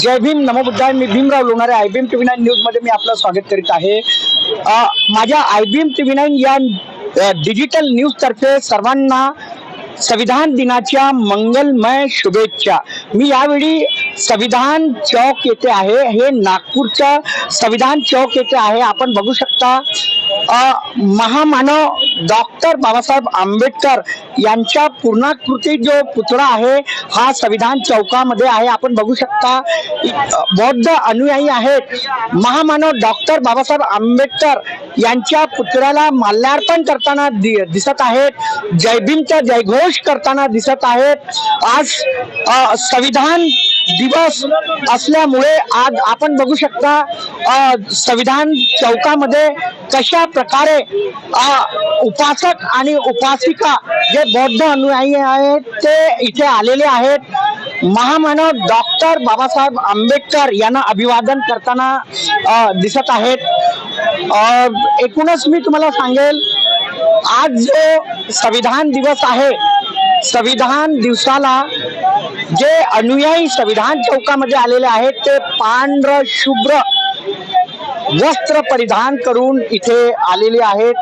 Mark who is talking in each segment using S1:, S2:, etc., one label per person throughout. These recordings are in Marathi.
S1: जय भीम नमोबुद्धाय मी Bhimrao Lonare I B M T V nine न्यूजमध्ये मी आपलं स्वागत करीत आहे. माझ्या I B M T V nine या डिजिटल डिजिटल न्यूजतर्फे सर्वांना संविधान दिनाच्या मंगलमय शुभेच्छा. मी यावेळी संविधान चौक येथे आहे. हे नागपूरच्या संविधान चौक येथे आहे. आपण बघू शकता महामानव डॉक्टर बाबासाहेब आंबेडकर यांच्या पूर्णाकृती जो पुतळा आहे हा संविधान चौकामध्ये आहे. आपण बघू शकता बौद्ध अनुयायी आहेत. महामानव डॉक्टर बाबासाहेब आंबेडकर यांच्या पुतळ्याला माल्यार्पण करताना दि- दिसत आहेत. जयभीमचा जयघोष करताना दिसत आहेत. आज संविधान दिवस असल्यामुळे आज आपण बघू शकता संविधान चौकामध्ये कशा प्रकारे उपासक आणि उपासिका जे बौद्ध अनुयायी आहेत ते इथे आलेले आहेत. महामानव डॉक्टर बाबासाहेब आंबेडकर यांना अभिवादन करताना दिसत आहेत. एकूणच मी तुम्हाला सांगेल आज जो संविधान दिवस आहे संविधान दिवसाला जे अनुयायी संविधान चौकामध्ये आलेले आहेत ते पांढर शुभ्र वस्त्र परिधान करून इथे आलेले आहेत.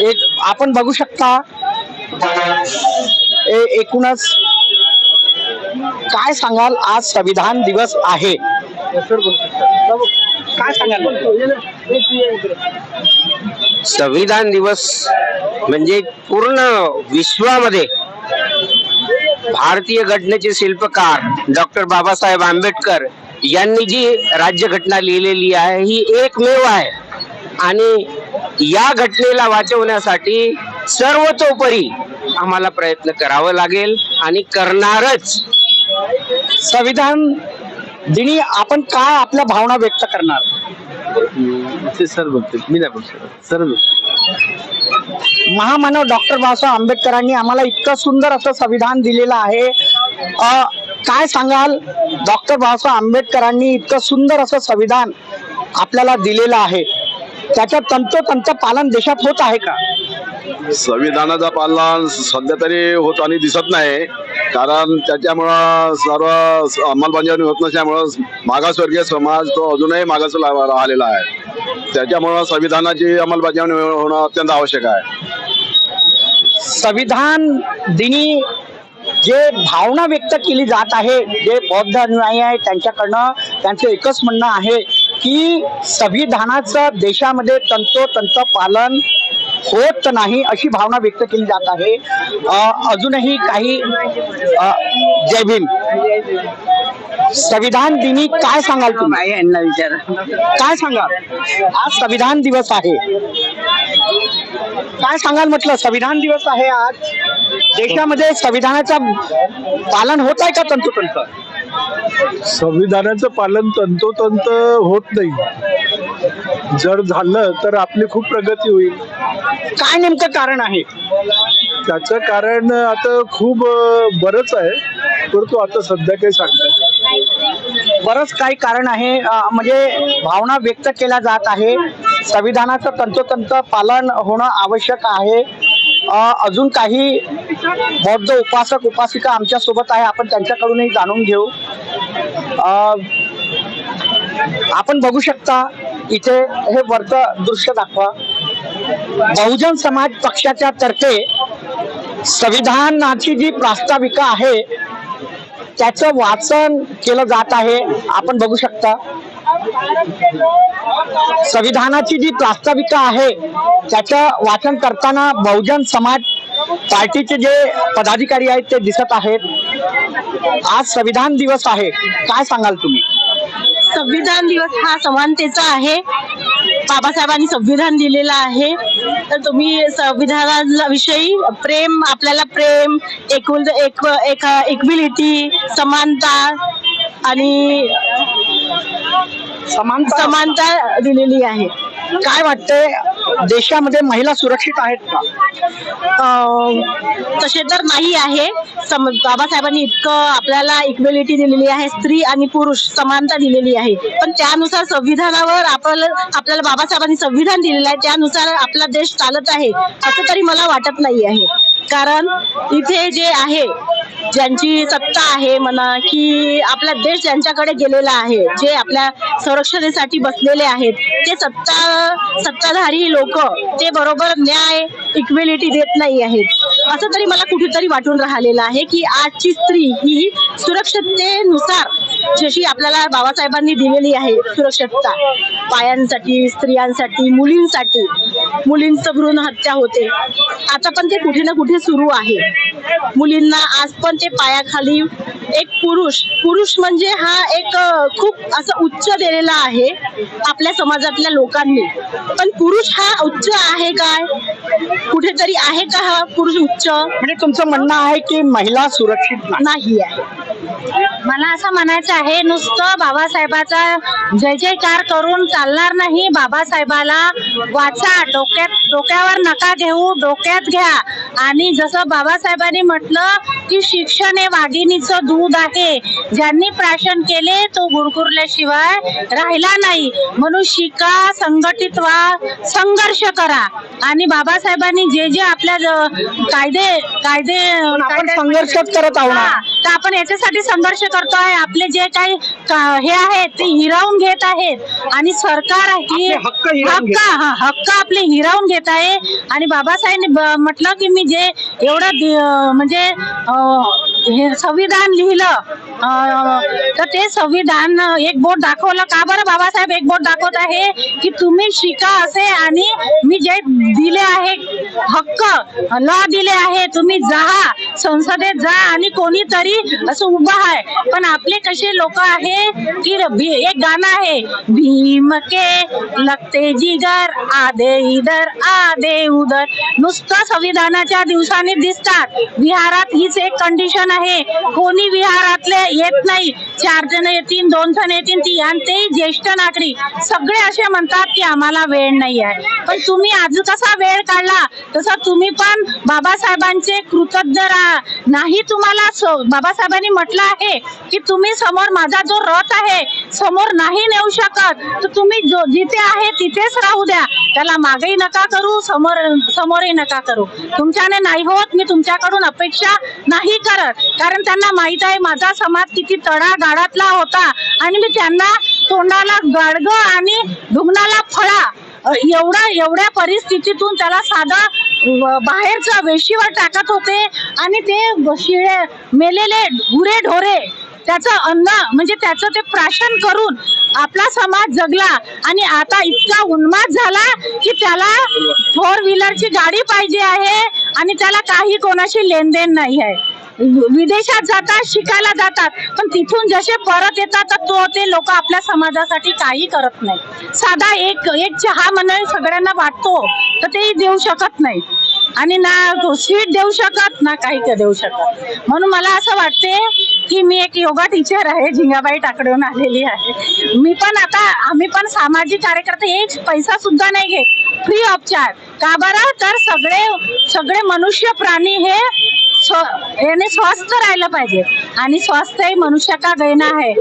S1: एक आपण बघू शकता ए- एकूणच काय सांगाल आज संविधान दिवस आहे? काय सांगाल?
S2: संविधान दिवस म्हणजे पूर्ण विश्वामध्ये भारतीय घटनेचे शिल्पकार डॉक्टर बाबासाहेब आंबेडकर यांनी जी राज्यघटना लिहिलेली आहे ही एकमेव आहे. आणि या घटनेला वाचवण्यासाठी सर्वतोपरी आम्हाला प्रयत्न करावं लागेल आणि करणारच.
S1: संविधान दिनी आपण काय आपल्या भावना व्यक्त करणार?
S3: ते सर बघतील मी नाही बघतो सर
S1: महामानव डॉक्टर बाबासाहेब आंबेडकरांनी आम्हाला इतकं सुंदर असं संविधान दिलेलं आहे. अ, काय सांगाल? डॉक्टर बाबासाहेब आंबेडकरांनी इतकं सुंदर असं संविधान आपल्याला दिलेलं आहे. त्याचं तंतोतंत पालन देशात होत आहे का?
S4: संविधानाचा पालन सध्या तरी होताना दिसत नाही. कारण त्याच्यामुळं सर्व अंमलबजावणी होत नसल्यामुळं मागासवर्गीय समाज तो अजूनही मागास राहिलेला आहे. त्याच्यामुळं संविधानाची अंमलबजावणी होणं अत्यंत आवश्यक आहे.
S1: संविधान दिनी जे भावना व्यक्त केली जात आहे जे बौद्ध अनुयायी आहे त्यांच्याकडनं त्यांचं एकच म्हणणं आहे की संविधानाचं देशामध्ये तंतोतंत पालन होत नाही अशी भावना व्यक्त केली जात आहे. अजूनही काही जय भीम. संविधान दिनी काय सांगाल तुम्ही?
S2: यांना विचार.
S1: काय सांगाल आज संविधान दिवस आहे. काय सांगाल म्हटलं? संविधान दिवस आहे आज. देशामध्ये संविधानाचा पालन होत आहे का तंतोतंत?
S3: संविधानाचं पालन तंतोतंत होत नाही. जर झालं तर आपली खूप प्रगती होईल.
S1: काय नेमकं कारण आहे?
S3: त्याचं कारण आता खूप बरंच आहे परंतु आता सध्या काही सांगतात
S1: बरंच काही कारण आहे म्हणजे भावना व्यक्त केल्या जात आहे. संविधानाचं तंतोतंत पालन होणं आवश्यक आहे. अजून काही बौद्ध उपासक उपासिका आमच्यासोबत आहे आपण त्यांच्याकडूनही जाणून घेऊ. आपण बघू शकता इथे हे वरचं दृश्य दाखवा. बहुजन समाज पक्षाच्या तर्फे संविधानाची जी प्रास्ताविका आहे त्याचं वाचन केलं जात आहे. आपण बघू शकता. संविधानाची जी प्रास्ताविका आहे त्याचं वाचन करताना बहुजन समाज पार्टीचे जे पदाधिकारी आहेत ते दिसत आहेत. आज संविधान दिवस आहे. काय सांगाल तुम्ही?
S5: संविधान दिवस हा समानतेचा आहे. बाबासाहेबांनी संविधान दिलेलं आहे. तर तुम्ही संविधानाला विषयी प्रेम आपल्याला प्रेम एकुल एक एक इक्विलिटी समानता आणि
S1: समानता.
S5: समानता दिलेली आहे.
S1: काय वाटतंय? देशामध्ये महिला सुरक्षित आहेत का?
S5: तसे तर नाही आहे. सम बाबासाहेबांनी इतकं आपल्याला इक्वेलिटी दिलेली आहे. स्त्री आणि पुरुष समानता दिलेली आहे. पण त्यानुसार संविधानावर आपल्याला आपल्याला बाबासाहेबांनी संविधान दिलेलं आहे. त्यानुसार आपला देश चालत आहे. असं तरी मला वाटत नाही आहे कारण इथे जे आहे ज्यांची सत्ता आहे म्हणा की आपला देश ज्यांच्याकडे गेलेला आहे जे आपल्या संरक्षणेसाठी बसलेले आहेत ते सत्ता सत्ताधारी लोक ते बरोबर न्याय इक्वेलिटी देत नाही आहेत. असं तरी मला कुठेतरी वाटून राहिलेलं आहे की आजची स्त्री ही सुरक्षिततेनुसार जशी आपल्याला बाबासाहेबांनी दिलेली आहे सुरक्षितता बायांसाठी स्त्रियांसाठी मुलींसाठी मुलींचं भ्रूण हत्या होते. आता पण ते कुठे ना कुठे सुरू आहे. मुलींना आज पण ते पायाखाली एक पुरुष पुरुष म्हणजे हा एक खूप असं उच्च दिलेला आहे आपल्या समाजातल्या लोकांनी. पण पुरुष हा उच्च आहे काय? कुठेतरी आहे का हा पुरुष उच्च?
S1: म्हणजे तुमचं म्हणणं आहे की महिला सुरक्षित नाही.
S5: आहे
S6: मला असं म्हणायचं आहे नुसतं बाबासाहेबाचा जय जयकार करून चालणार नाही. बाबासाहेबाला वाचा डोक्यात डोक्यावर नका घेऊ डोक्यात घ्या. आणि जसं बाबासाहेबांनी म्हटलं की शिक्षण हे वाघिणीचं दूध आहे. ज्यांनी प्राशन केले तो गुरगुरल्याशिवाय राहिला नाही. म्हणून शिका संघटित व्हा संघर्ष करा. आणि बाबासाहेबांनी जे जे आपल्या कायदे कायदे
S1: आपण संघर्षच करत आहोत.
S6: आपण याच्यासाठी संघर्ष करतोय आपले जे काही हे आहेत ते हिरावून घेत आहेत. आणि सरकार ही
S1: हक्क
S6: हा, हक्क आपले हिरावून घेत आहे. आणि बाबासाहेबांनी ब- म्हटलं की मी जे एवढं म्हणजे हे संविधान लिहिलं. तर ते संविधान एक बोट दाखवलं. का बरं बाबासाहेब एक बोट दाखवत आहे? की तुम्ही शिका असे आणि मी जे दिले आहे हक्क लॉ दिले आहे तुम्ही जा संसदेत जा आणि कोणीतरी असं उभं आहे. पण आपले कसे लोक आहे? की भी- एक गाणं आहे. भीम के लगते जिगर आधे इधर आधे उधर. नुसतं संविधानाच्या दिवसांनी दिसतात. विहारात हीच एक कंडिशन आहे. कोणी विहारातले येत नाही. चार जण येतील दोन जण येतील ती आणि ते ज्येष्ठ नागरिक. सगळे असे म्हणतात की आम्हाला वेळ नाही आहे. पण तुम्ही आज कसा वेळ काढला? तसा तुम्ही पण बाबासाहेबांचे कृतज्ञ राहा. नाही तुम्हाला बाबासाहेबांनी म्हटलं आहे की तुम्ही समोर माझा जो रथ आहे समोर नाही नेऊ शकत. तर तुम्ही जो जिथे आहे तिथेच राहू द्या. त्याला मागेही नका करू समोर समोरही नका करू. तुमच्याने नाही होत मी तुमच्याकडून अपेक्षा नाही करत. कारण त्यांना माहीत आहे माझा समाज किती तळागाळातला होता. आणि मी त्यांना तोंडाला गाडग आणि ढुंगणाला फळा. एवढा एवढ्या परिस्थितीतून त्याला साधं व- वेशीवर टाकत होते. आणि ते शिळे मेलेले गुरे ढोरे त्याचं अन्न म्हणजे त्याचं ते प्राशन करून आपला समाज जगला. आणि आता इतका उन्माद झाला की त्याला फोर व्हीलरची गाडी पाहिजे आहे आणि त्याला काही कोणाशी लेनदेन नाही आहे. विदेशात जातात शिकायला जातात पण तिथून जसे परत येतात तर तो ते लोक आपल्या समाजासाठी काही करत नाही. साधा एक एक चहा मंडळी सगळ्यांना वाटतो तर तेही देऊ शकत नाही. आणि ना स्वीट देऊ शकत ना काही का देऊ शकत. म्हणून मला असं वाटते की मी एक योगा टीचर आहे झिंगाबाई टाकडून आलेली आहे. मी पण आता आम्ही पण सामाजिक कार्यकर्ते एक पैसा सुद्धा नाही घेत. फ्री ऑफ चार्ज का बरं? तर सगळे सगळे मनुष्य प्राणी हे स्व- याने स्वस्थ राहिलं पाहिजे. आणि स्वास्थ्य हे मनुष्य का गैना आहे?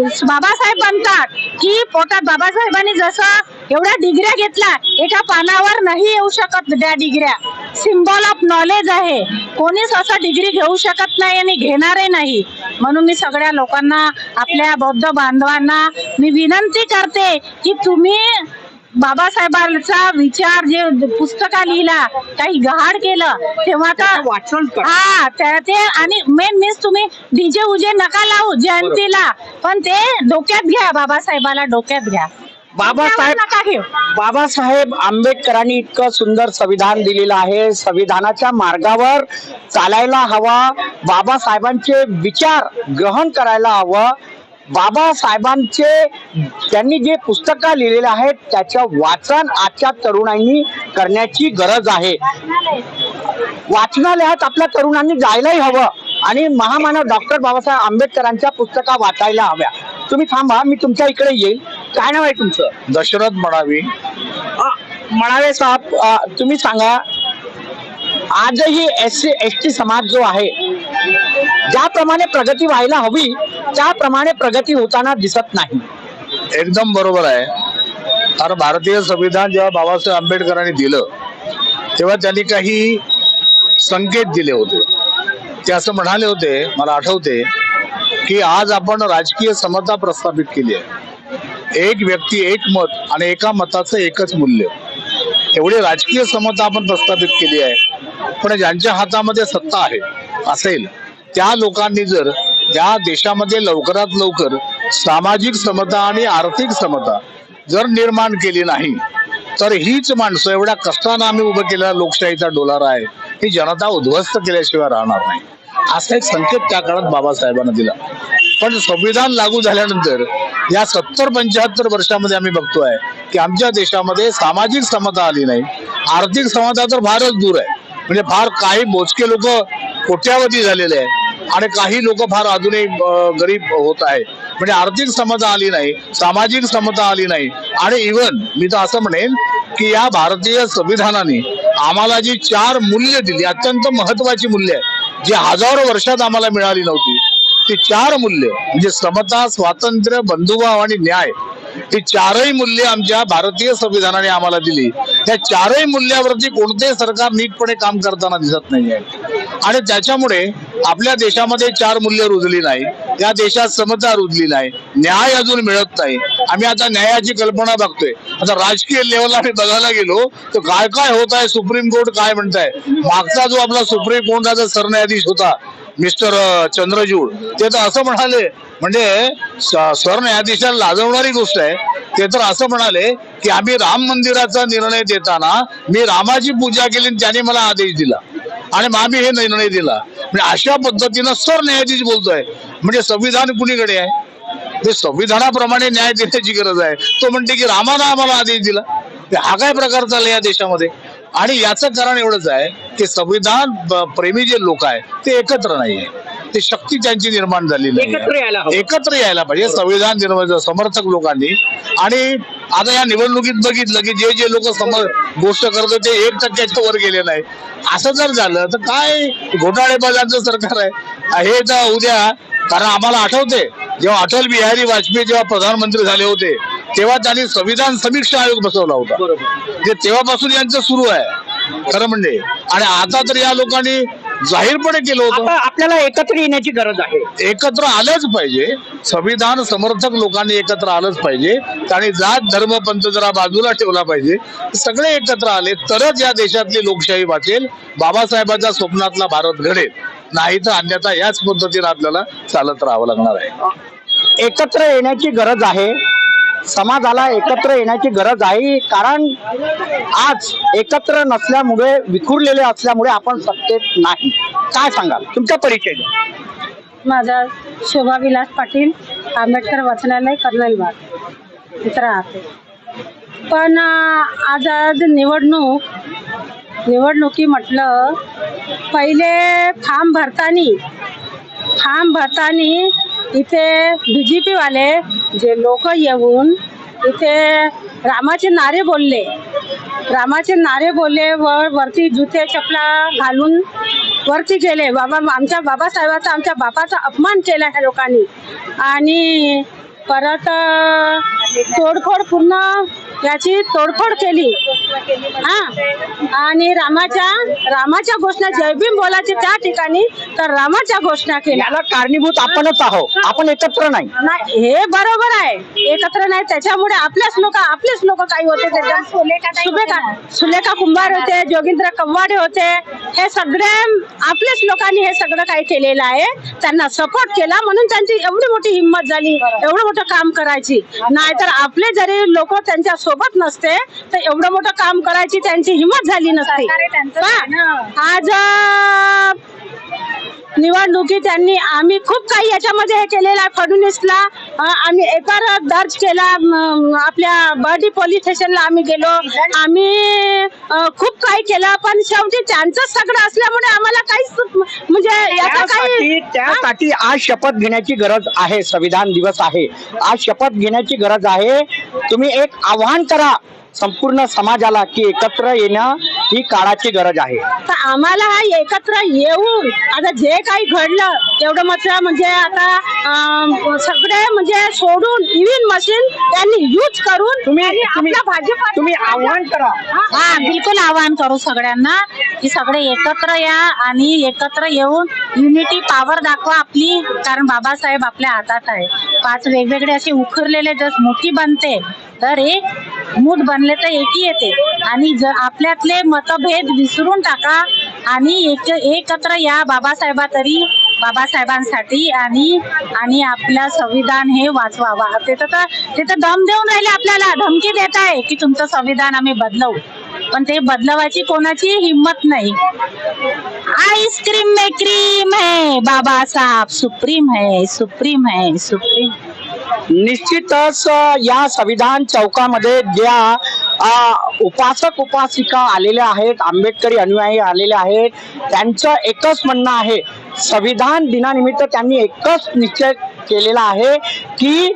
S6: बाबासाहेब म्हणतात की पोटात बाबासाहेबांनी जसं एवढ्या डिग्र्या घेतल्या एका पानावर नाही येऊ शकत त्या डिग्र्या. सिम्बॉल ऑफ नॉलेज आहे. कोणीच असं डिग्री घेऊ शकत नाही आणि घेणारही नाही. म्हणून मी सगळ्या लोकांना आपल्या बौद्ध बांधवांना मी विनंती करते की तुम्ही बाबासाहेबांचा विचार जे पुस्तका लिहिला काही गहाड केलं तेव्हा तर
S1: वाचन
S6: हा त्या- ते आणि मेन मीन्स तुम्ही डीजे उजे नका लावू जयंतीला. पण ते डोक्यात घ्या बाबासाहेबाला डोक्यात घ्या.
S1: बाबासाहेब बाबासाहेब आंबेडकरांनी इतकं सुंदर संविधान दिलेलं आहे. संविधानाच्या मार्गावर चालायला हवा. बाबासाहेबांचे विचार ग्रहण करायला हवं. बाबासाहेबांचे त्यांनी जे पुस्तकं लिहिलेले आहेत त्याचं वाचन आजच्या तरुणांनी करण्याची गरज आहे. वाचनालयात आपल्या तरुणांनी जायलाही हवं आणि महामानव डॉक्टर बाबासाहेब आंबेडकरांच्या पुस्तका वाचायला हव्या. तुम्ही थांबा मी तुमच्या इकडे येईल. काय नाव आहे तुमचं?
S3: दशरथ म्हणावी
S1: म्हणावे साहेब अ, तुम्ही सांगा आजही एस सी एस टी समाज जो आहे ज्याप्रमाणे प्रगती व्हायला हवी त्याप्रमाणे प्रगती होताना दिसत नाही.
S3: एकदम बरोबर आहे. कारण भारतीय संविधान जेव्हा बाबासाहेब आंबेडकरांनी दिलं तेव्हा त्यांनी काही संकेत दिले होते. ते असं म्हणाले होते मला आठवते की आज आपण राजकीय समता प्रस्थापित केली आहे. एक व्यक्ती एक मत आणि एका मताचं एकच मूल्य. एवढी राजकीय समता आपण प्रस्थापित केली आहे. पण ज्यांच्या हातामध्ये सत्ता आहे असेल त्या लोकांनी जर या देशामध्ये लवकरात लवकर सामाजिक समता आणि आर्थिक समता जर निर्माण केली नाही तर हीच माणसं एवढ्या कष्टानं आम्ही उभं केलेला लोकशाहीचा डोलारा आहे ही जनता उद्ध्वस्त केल्याशिवाय राहणार नाही. असा एक संकेत त्या काळात बाबासाहेबांना दिला. पण संविधान लागू झाल्यानंतर या सत्तर पंच्याहत्तर वर्षामध्ये आम्ही बघतोय की आमच्या देशामध्ये सामाजिक समता आली नाही. आर्थिक समता तर फारच दूर आहे. म्हणजे फार काही मोजके लोक कोट्यावधी झालेले आहे आणि काही लोक फार अजूनही गरीब होत आहे म्हणजे आर्थिक समता आली नाही सामाजिक समता आली नाही. आणि इवन मी तर असं म्हणेन की या भारतीय संविधानाने आम्हाला जी चार मूल्य दिली अत्यंत महत्वाची मूल्य आहे जी हजारो वर्षात आम्हाला मिळाली नव्हती ती चार मूल्य म्हणजे समता स्वातंत्र्य बंधुभाव आणि न्याय ही चारही मूल्य आमच्या भारतीय संविधानाने आम्हाला दिली. त्या चारही मूल्यावरती कोणतेही सरकार नीटपणे काम करताना दिसत नाहीये. आणि त्याच्यामुळे आपल्या देशामध्ये चार मूल्य रुजली नाही या देशात समता रुजली नाही. न्याय अजून मिळत नाही. आम्ही आता न्यायाची कल्पना बघतोय. आता राजकीय लेवलला आम्ही बघायला गेलो तर काय काय होत आहे सुप्रीम कोर्ट काय म्हणताय? मागचा जो आपला सुप्रीम कोर्टाचा सरन्यायाधीश होता मिस्टर चंद्रचूड ते तर असं म्हणाले म्हणजे सरन्यायाधीशाला लाजवणारी गोष्ट आहे. ते तर असं म्हणाले की आम्ही राम मंदिराचा निर्णय देताना मी रामाची पूजा केली आणि त्याने मला आदेश दिला. आणि मग आम्ही हे निर्णय दिला. म्हणजे अशा पद्धतीनं सरन्यायाधीश बोलतोय. म्हणजे संविधान कुणीकडे आहे? ते संविधानाप्रमाणे न्याय देण्याची गरज आहे. तो म्हणते की रामानं आम्हाला आदेश दिला. हा काय प्रकार चालला या देशामध्ये? आणि याचं कारण एवढंच आहे की संविधान प्रेमी जे लोक आहेत ते एकत्र नाहीये. ते शक्ती त्यांची निर्माण झालेली
S1: एकत्र यायला हवं.
S3: आहे एकत्र यायला पाहिजे. संविधान निर्माण समर्थक लोकांनी. आणि आता या निवडणुकीत बघितलं की जे जे लोक समर गोष्ट करत ते एक टक्क्याच्या वर गेले नाही असं जर झालं तर काय घोटाळेबाजांचं सरकार आहे? हे तर उद्या कारण आम्हाला आठवते जेव्हा अटल बिहारी वाजपेयी जेव्हा प्रधानमंत्री झाले होते तेव्हा त्यांनी संविधान समीक्षा आयोग बसवला होता. जे तेव्हापासून यांचं सुरू आहे. खरं म्हणजे. आणि आता तर या लोकांनी जाहीरपणे केलं होतं.
S1: आपल्याला एकत्र येण्याची गरज आहे.
S3: एकत्र आलंच पाहिजे. संविधान समर्थक लोकांनी एकत्र आलंच पाहिजे. आणि जात धर्म पंथ जरा बाजूला ठेवला पाहिजे. सगळे एकत्र आले तरच या देशातली लोकशाही वाचेल बाबासाहेबांच्या स्वप्नातला भारत घडेल. नाही तर अन्यथा याच पद्धतीने आपल्याला चालत राहावं लागणार आहे.
S1: एकत्र येण्याची गरज आहे. समाजाला एकत्र येण्याची गरज आहे. कारण आज एकत्र नसल्यामुळे विखुरलेले असल्यामुळे आपण सत्तेत नाही. काय सांगाल? तुमचा परिचय द्या.
S7: माझा शोभा विलास पाटील आंबेडकर वाचनालय कर्नल बाग इथं राहते. पण आज आज निवडणूक निवडणुकी म्हटलं पहिले फार्म भरतानी फार्म भरतानी इथे बी जे पीवाले जे लोक येऊन इथे रामाचे नारे बोलले. रामाचे नारे बोलले व वरती जुते चपला घालून वरती गेले बाबा आमच्या बाबासाहेबाचा आमच्या बापाचा अपमान केला ह्या लोकांनी. आणि परत तोडफोड पूर्ण याची तोडफोड केली. हा? आणि रामाच्या रामाच्या घोषणा जयभीम बोलायचे त्या ठिकाणी तर रामाच्या घोषणा केल्या.
S1: याला कारणीभूत आपणच आहोत. आपण एकत्र नाही.
S7: नाही हे बरोबर आहे. एकत्र नाही त्याच्यामुळे आपल्याच लोक आपलेच लोक काही होते त्याच्यात सुलेखा सुलेखा कुंभार होते जोगिंद्र कव्वाडे होते. हे सगळे आपल्याच लोकांनी हे सगळं काही केलेलं आहे. त्यांना सपोर्ट केला म्हणून त्यांची एवढी मोठी हिंमत झाली. एवढं मोठं काम करायची. नाहीतर आपले जरी लोक त्यांच्यासोबत नसते तर एवढं मोठं काम करायची त्यांची हिंमत झाली नसती. आज निवडणुकी त्यांनी आम्ही खूप काही याच्यामध्ये हे केलेलं आहे. फडणवीसला आम्ही एफआर दर्ज केला. आपल्या बर्डी पोलीस स्टेशनला आम्ही गेलो. आम्ही खूप काही केलं. पण शेवटी त्यांचं सगळं असल्यामुळे आम्हाला काहीच म्हणजे याचा
S1: त्यासाठी
S7: काही
S1: त्यासाठी आज शपथ घेण्याची गरज आहे. संविधान दिवस आहे. आज शपथ घेण्याची गरज आहे. तुम्ही एक आव्हान करा संपूर्ण समाजाला की एकत्र येणं ही काळाची गरज आहे.
S5: तर आम्हाला हा एकत्र येऊन आता जे काही घडलं तेवढं मात्र म्हणजे आता सगळे म्हणजे सोडून इव्हिन मशीन त्यांनी यूज करून
S1: तुम्ही तुम्ही
S5: आपला भाजप
S1: तुम्ही आव्हान करा.
S6: हा बिलकुल आवाहन करू सगळ्यांना की सगळे एकत्र या आणि एकत्र येऊन युनिटी पॉवर दाखवा आपली कारण बाबासाहेब आपल्या हातात आहे. पाच वेगवेगळे असे उखरलेले जर मोठी बनते तर एक मूठ बनले तर एकी येते. आणि जर आपल्यातले मतभेद विसरून टाका. आणि एक एकत्र या बाबासाहेबा तरी बाबासाहेबांसाठी आणि आणि आपलं संविधान हे वाचवावा. ते तर ते तर दम देऊन राहिले आपल्याला. धमकी देत आहे की तुमचं संविधान आम्ही बदलवू. पण ते बदलवायची कोणाची हिंमत नाही. आईस्क्रीम में क्रीम है बाबा साहब सुप्रीम है सुप्रीम है सुप्रीम
S1: निश्चितच या संविधान चौकामध्ये ज्या उपासक उपासिका आलेल्या आहेत आंबेडकरी अनुयायी आलेले आहेत त्यांचं एकच म्हणणं आहे संविधान दिनानिमित्त त्यांनी एकच निश्चय केलेला आहे की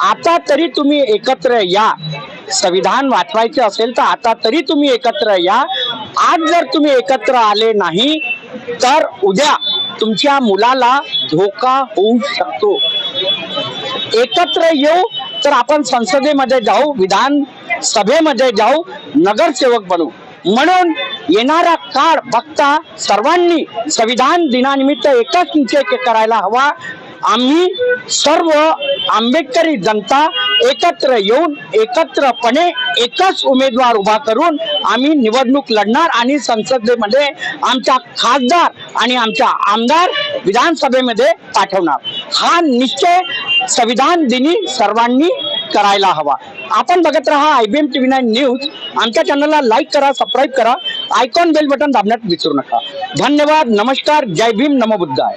S1: आता तरी तुम्ही एकत्र या. संविधान वाचवायचे असेल तर आता तरी तुम्ही एकत्र या. आज जर तुम्ही एकत्र आले नाही तर उद्या तुमच्या मुलाला धोका होऊ शकतो. एकत्र येऊ तर आपण संसदेमध्ये जाऊ विधान सभेमध्ये जाऊ नगरसेवक बनू. म्हणून येणारा काळ बघता सर्वांनी संविधान दिनानिमित्त एकच निश्चय करायला हवा. आम्ही सर्व आंबेडकरी जनता एकत्र येऊन एकत्रपणे एकच उमेदवार उभा करून आम्ही निवडणूक लढणार आणि संसदेमध्ये आमच्या खासदार आणि आमच्या आमदार विधानसभेमध्ये पाठवणार. हा निश्चय संविधान दिनी सर्वांनी करायला हवा. आपण बघत राहा I B M TV nine news. आमच्या चॅनलला लाईक करा सबस्क्राईब करा. आयकॉन बेल बटन दाबण्यात विसरू नका. धन्यवाद नमस्कार जय भीम नमो बुद्धाय.